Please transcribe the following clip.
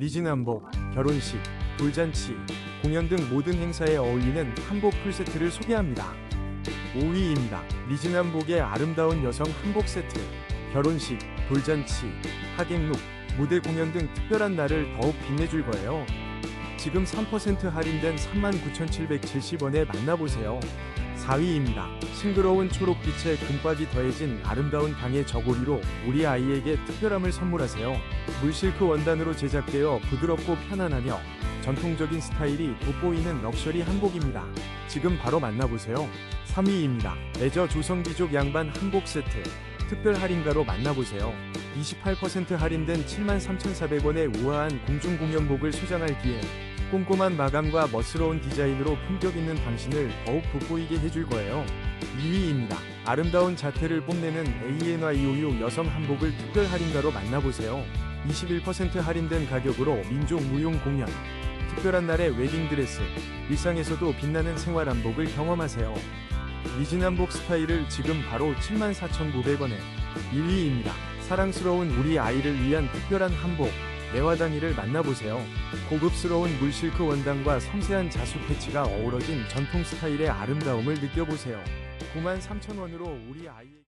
리진한복, 결혼식, 돌잔치, 공연 등 모든 행사에 어울리는 한복 풀세트를 소개합니다. 5위입니다. 리진한복의 아름다운 여성 한복 세트. 결혼식, 돌잔치, 하객룩, 무대 공연 등 특별한 날을 더욱 빛내줄 거예요. 지금 3% 할인된 39,770원에 만나보세요. 4위입니다. 싱그러운 초록빛의 금박이 더해진 아름다운 방의 저고리로 우리 아이에게 특별함을 선물하세요. 물실크 원단으로 제작되어 부드럽고 편안하며 전통적인 스타일이 돋보이는 럭셔리 한복입니다. 지금 바로 만나보세요. 3위입니다. 레저 조성귀족 양반 한복 세트. 특별 할인가로 만나보세요. 28% 할인된 73,400원의 우아한 공중공연복을 소장할 기회. 꼼꼼한 마감과 멋스러운 디자인으로 품격 있는 당신을 더욱 돋보이게 해줄 거예요. 2위입니다. 아름다운 자태를 뽐내는 ANYOU 여성 한복을 특별 할인가로 만나보세요. 21% 할인된 가격으로 민족 무용 공연, 특별한 날의 웨딩드레스, 일상에서도 빛나는 생활 한복을 경험하세요. 리진 한복 스타일을 지금 바로 74,900원에 1위입니다. 사랑스러운 우리 아이를 위한 특별한 한복, 매화당이를 만나보세요. 고급스러운 물실크 원단과 섬세한 자수 패치가 어우러진 전통 스타일의 아름다움을 느껴보세요. 93,000원으로 우리 아이의